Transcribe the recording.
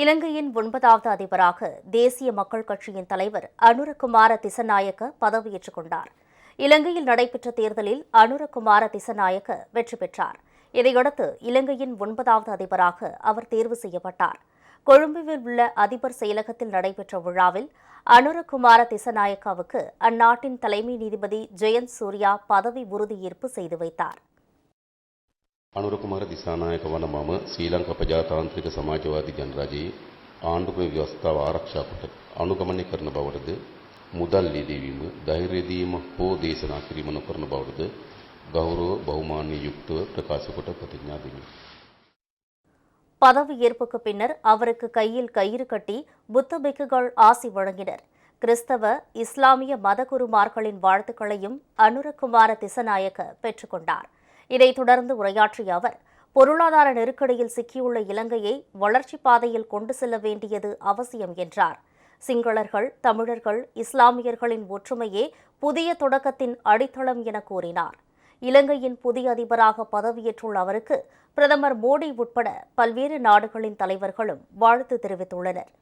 இலங்கையின் ஒன்பதாவது அதிபராக தேசிய மக்கள் கட்சியின் தலைவர் அனுரகுமார திசநாயக்க பதவியேற்றுக் கொண்டார். இலங்கையில் நடைபெற்ற தேர்தலில் அனுரகுமார திசநாயக்க வெற்றி பெற்றார். இதையடுத்து இலங்கையின் ஒன்பதாவது அதிபராக அவர் தேர்வு செய்யப்பட்டார். கொழும்புவில் உள்ள அதிபர் செயலகத்தில் நடைபெற்ற விழாவில் அனுரகுமார திசநாயக்காவுக்கு அந்நாட்டின் தலைமை நீதிபதி ஜெயந்த் சூர்யா பதவி உறுதியேற்பு செய்து வைத்தார். අනුරකුමාර දිසානායක වන මම ශ්‍රී ලංකා ප්‍රජාතාන්ත්‍රික සමාජවාදී ජනරජයේ ආණ්ඩුක්‍රම ව්‍යවස්ථාව ආරක්ෂා කොට අනුගමනය කරන බවටද මුදල් ලියදීම ධෛර්ය දීම හෝ දේශනා කිරීම නොකරන බවටද ගෞරව බහුමාන්‍ය යුක්තව ප්‍රකාශ කොට ප්‍රතිඥා දෙමි. பதவியேற்புக்கு பின்னர் அவருக்கு கையில் கயிறு கட்டி புத்த பிக்குகள் ஆசி வழங்கினர் கிறிஸ்தவ இஸ்லாமிய மதகுருமார்களின் வாழ்த்துக்களையும் அனுரகுமார திசநாயக்க பெற்றுக்கொண்டார் இதைத் தொடர்ந்து உரையாற்றிய அவர் பொருளாதார நெருக்கடியில் சிக்கியுள்ள இலங்கையை வளர்ச்சிப் பாதையில் கொண்டு செல்ல வேண்டியது அவசியம் என்றார். சிங்களர்கள் தமிழர்கள் இஸ்லாமியர்களின் ஒற்றுமையே புதிய தொடக்கத்தின் அடித்தளம் என கூறினார். இலங்கையின் புதிய அதிபராக பதவியேற்றுள்ள அவருக்கு பிரதமர் மோடி உட்பட பல்வேறு நாடுகளின் தலைவர்களும் வாழ்த்து தெரிவித்துள்ளனர்.